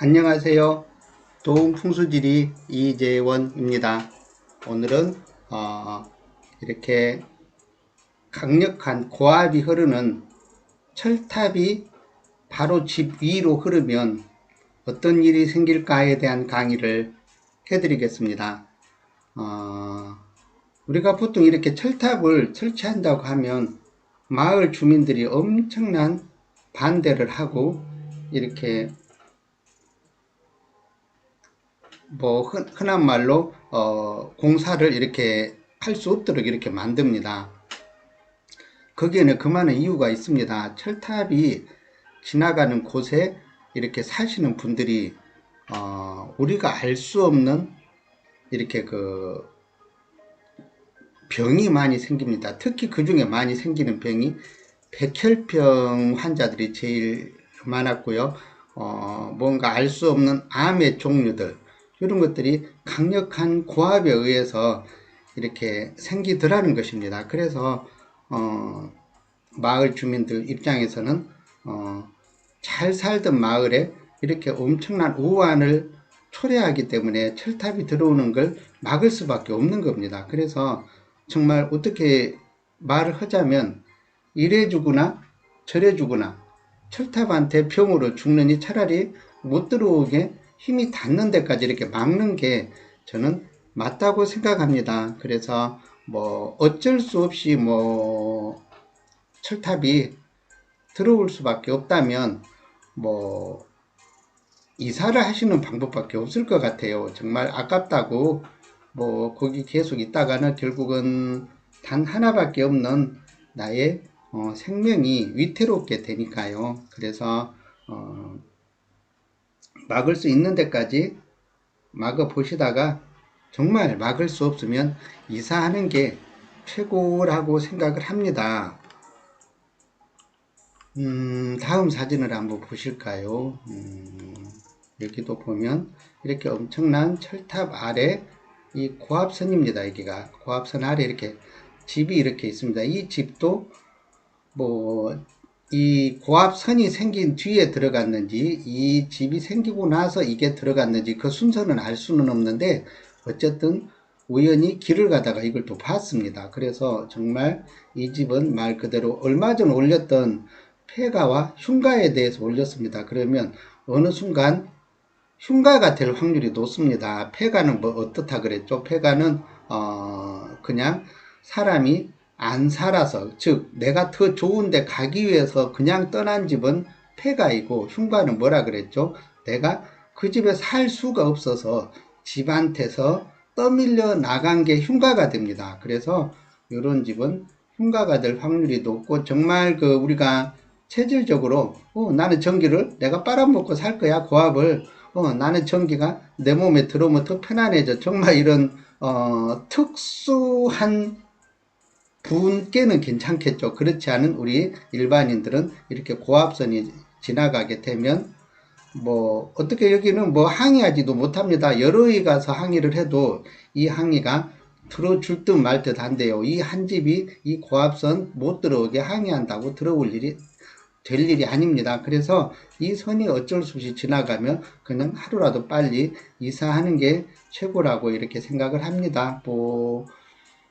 안녕하세요. 도움 풍수지리 이재원입니다. 오늘은 어, 이렇게 강력한 고압이 흐르는 철탑이 바로 집 위로 흐르면 어떤 일이 생길까에 대한 강의를 해드리겠습니다. 어, 우리가 보통 이렇게 철탑을 설치한다고 하면 마을 주민들이 엄청난 반대를 하고 이렇게 뭐 흔, 흔한 말로 어, 공사를 이렇게 할 수 없도록 이렇게 만듭니다. 거기에는 그만한 이유가 있습니다. 철탑이 지나가는 곳에 이렇게 사시는 분들이 어, 우리가 알 수 없는 이렇게 그 병이 많이 생깁니다. 특히 그 중에 많이 생기는 병이 백혈병 환자들이 제일 많았고요. 어, 뭔가 알 수 없는 암의 종류들 이런 것들이 강력한 고압에 의해서 이렇게 생기더라는 것입니다. 그래서 어, 마을 주민들 입장에서는 어, 잘 살던 마을에 이렇게 엄청난 우환을 초래하기 때문에 철탑이 들어오는 걸 막을 수밖에 없는 겁니다. 그래서 정말 어떻게 말을 하자면 이래 주거나 저래 주거나 철탑한테 병으로 죽느니 차라리 못 들어오게 힘이 닿는 데까지 이렇게 막는 게 저는 맞다고 생각합니다. 그래서 뭐 어쩔 수 없이 뭐 철탑이 들어올 수밖에 없다면 뭐 이사를 하시는 방법밖에 없을 것 같아요. 정말 아깝다고 뭐 거기 계속 있다가는 결국은 단 하나밖에 없는 나의 어, 생명이 위태롭게 되니까요. 그래서 어, 막을 수 있는 데까지 막아 보시다가 정말 막을 수 없으면 이사하는 게 최고라고 생각을 합니다. 음, 다음 사진을 한번 보실까요? 음, 여기도 보면 이렇게 엄청난 철탑 아래 이 고압선입니다. 여기가 고압선 아래 이렇게 집이 이렇게 있습니다. 이 집도 뭐 이 고압선이 생긴 뒤에 들어갔는지 이 집이 생기고 나서 이게 들어갔는지 그 순서는 알 수는 없는데 어쨌든 우연히 길을 가다가 이걸 또 봤습니다. 그래서 정말 이 집은 말 그대로 얼마 전 올렸던 폐가와 흉가에 대해서 올렸습니다. 그러면 어느 순간 흉가가 될 확률이 높습니다. 폐가는 뭐 어떻다 그랬죠? 폐가는 어 그냥 사람이 안 살아서 즉 내가 더 좋은데 가기 위해서 그냥 떠난 집은 폐가이고 흉가는 뭐라 그랬죠? 내가 그 집에 살 수가 없어서 집한테서 떠밀려 나간 게 흉가가 됩니다. 그래서 이런 집은 흉가가 될 확률이 높고 정말 그 우리가 체질적으로 어, 나는 전기를 내가 빨아먹고 살 거야 고압을 어, 나는 전기가 내 몸에 들어오면 더 편안해져 정말 이런 어, 특수한 분께는 괜찮겠죠. 그렇지 않은 우리 일반인들은 이렇게 고압선이 지나가게 되면 뭐 어떻게 여기는 뭐 항의하지도 못합니다. 여러에 가서 항의를 해도 이 항의가 들어줄 듯 말 듯 한데요. 이 한 집이 이 고압선 못 들어오게 항의한다고 들어올 일이 될 일이 아닙니다. 그래서 이 선이 어쩔 수 없이 지나가면 그냥 하루라도 빨리 이사하는 게 최고라고 이렇게 생각을 합니다. 뭐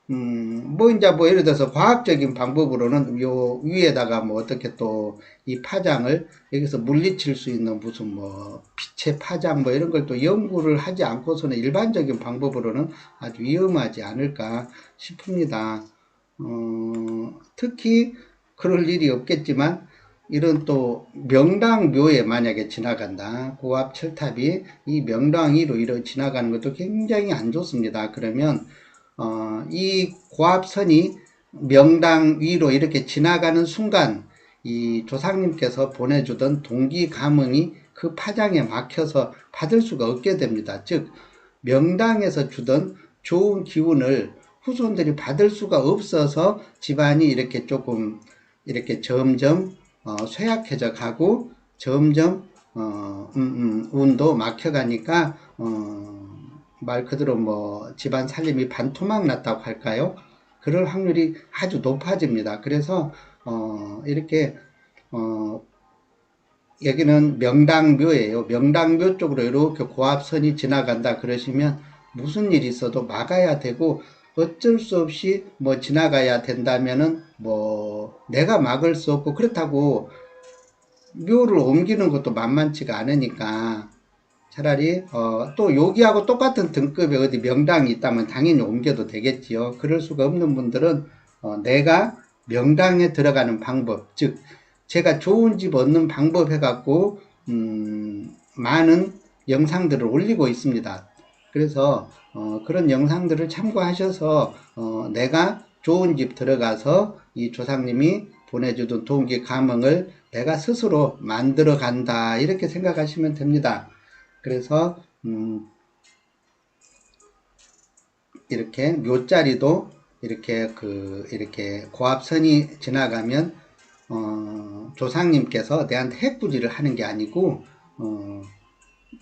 음, 뭐, 이제 뭐, 예를 들어서 과학적인 방법으로는 요 위에다가 뭐 어떻게 또 이 파장을 여기서 물리칠 수 있는 무슨 뭐 빛의 파장 뭐 이런 걸 또 연구를 하지 않고서는 일반적인 방법으로는 아주 위험하지 않을까 싶습니다. 어, 특히 그럴 일이 없겠지만 이런 또 명당묘에 만약에 지나간다. 고압 철탑이 이 명당 위로 이렇게 지나가는 것도 굉장히 안 좋습니다. 그러면 어, 이 고압선이 명당 위로 이렇게 지나가는 순간 이 조상님께서 보내주던 동기 감흥이 그 파장에 막혀서 받을 수가 없게 됩니다. 즉 명당에서 주던 좋은 기운을 후손들이 받을 수가 없어서 집안이 이렇게 조금 이렇게 점점 어, 쇠약해져 가고 점점 어, 음, 음, 운도 막혀가니까 어, 말 그대로 뭐 집안 살림이 반토막 났다고 할까요? 그럴 확률이 아주 높아집니다. 그래서 어 이렇게 어 여기는 명당묘예요. 명당묘 쪽으로 이렇게 고압선이 지나간다 그러시면 무슨 일이 있어도 막아야 되고 어쩔 수 없이 뭐 지나가야 된다면은 뭐 내가 막을 수 없고 그렇다고 묘를 옮기는 것도 만만치가 않으니까 차라리 어, 또 여기하고 똑같은 등급의 어디 명당이 있다면 당연히 옮겨도 되겠지요. 그럴 수가 없는 분들은 어, 내가 명당에 들어가는 방법, 즉 제가 좋은 집 얻는 방법 해갖고 음, 많은 영상들을 올리고 있습니다. 그래서 어, 그런 영상들을 참고하셔서 어, 내가 좋은 집 들어가서 이 조상님이 보내주던 동기 감흥을 내가 스스로 만들어 간다 이렇게 생각하시면 됩니다. 그래서 음, 이렇게 묘자리도 이렇게 그 이렇게 고압선이 지나가면 어, 조상님께서 내한테 해꾸지를 하는 게 아니고 어,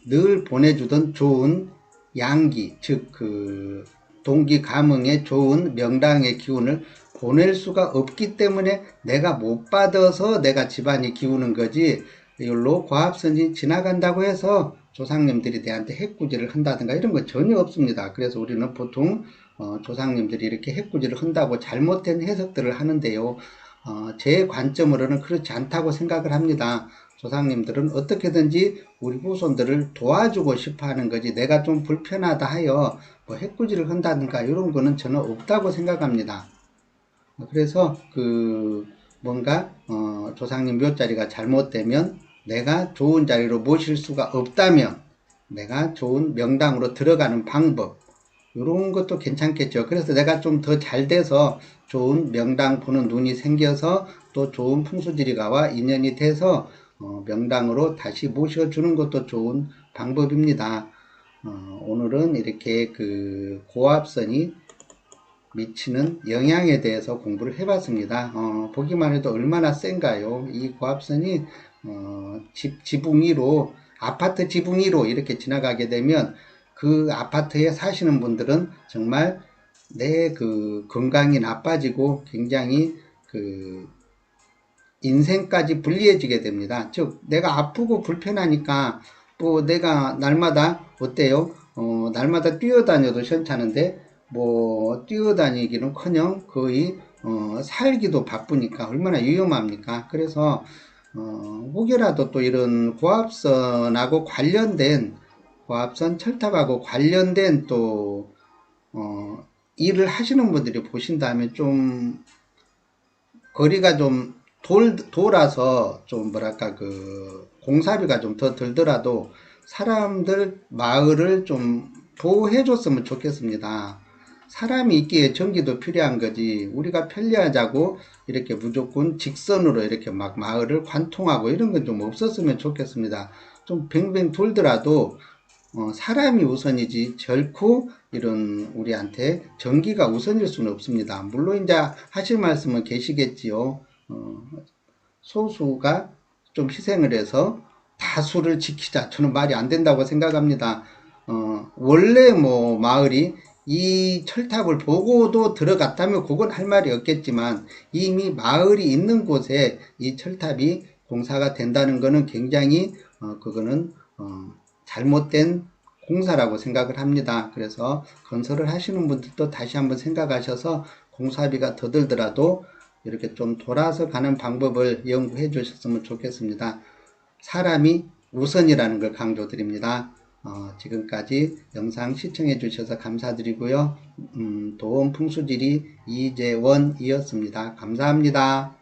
늘 보내주던 좋은 양기 즉 그 동기 감흥에 좋은 명당의 기운을 보낼 수가 없기 때문에 내가 못 받아서 내가 집안이 기우는 거지 이걸로 과합선이 지나간다고 해서 조상님들이 내한테 해꾸지를 한다든가 이런 거 전혀 없습니다. 그래서 우리는 보통 어, 조상님들이 이렇게 해꾸지를 한다고 잘못된 해석들을 하는데요. 어, 제 관점으로는 그렇지 않다고 생각을 합니다. 조상님들은 어떻게든지 우리 후손들을 도와주고 싶어 하는 거지 내가 좀 불편하다 하여 뭐 해꾸지를 한다든가 이런 거는 저는 없다고 생각합니다. 그래서 그 뭔가 어, 조상님 묘자리가 잘못되면 내가 좋은 자리로 모실 수가 없다면 내가 좋은 명당으로 들어가는 방법 이런 것도 괜찮겠죠. 그래서 내가 좀 더 잘 돼서 좋은 명당 보는 눈이 생겨서 또 좋은 풍수지리가와 인연이 돼서 어, 명당으로 다시 모셔주는 것도 좋은 방법입니다. 어, 오늘은 이렇게 그 고압선이 미치는 영향에 대해서 공부를 해봤습니다. 어, 보기만 해도 얼마나 센가요? 이 고압선이 어, 집, 지붕 위로 아파트 지붕 위로 이렇게 지나가게 되면 그 아파트에 사시는 분들은 정말 내 그 건강이 나빠지고 굉장히 그 인생까지 불리해지게 됩니다. 즉 내가 아프고 불편하니까 뭐 내가 날마다 어때요? 어, 날마다 뛰어다녀도 시원찮은데 뭐 뛰어다니기는커녕 거의 어, 살기도 바쁘니까 얼마나 위험합니까? 그래서 어, 혹여라도 또 이런 고압선하고 관련된 고압선 철탑하고 관련된 또 어, 일을 하시는 분들이 보신다면 좀 거리가 좀 돌, 돌아서 좀 뭐랄까 그 공사비가 좀 더 들더라도 사람들 마을을 좀 보호해 줬으면 좋겠습니다. 사람이 있기에 전기도 필요한 거지 우리가 편리하자고 이렇게 무조건 직선으로 이렇게 막 마을을 관통하고 이런 건 좀 없었으면 좋겠습니다. 좀 뱅뱅 돌더라도 어, 사람이 우선이지 결코 이런 우리한테 전기가 우선일 수는 없습니다. 물론 이제 하실 말씀은 계시겠지요. 어, 소수가 좀 희생을 해서 다수를 지키자. 저는 말이 안 된다고 생각합니다. 어, 원래 뭐 마을이 이 철탑을 보고도 들어갔다면 그건 할 말이 없겠지만 이미 마을이 있는 곳에 이 철탑이 공사가 된다는 것은 굉장히 어, 그거는 어, 잘못된 공사라고 생각을 합니다. 그래서 건설을 하시는 분들도 다시 한번 생각하셔서 공사비가 더 들더라도 이렇게 좀 돌아서 가는 방법을 연구해 주셨으면 좋겠습니다. 사람이 우선이라는 걸 강조드립니다. 어, 지금까지 영상 시청해 주셔서 감사드리고요. 음, 도움 풍수지리 이재원이었습니다. 감사합니다.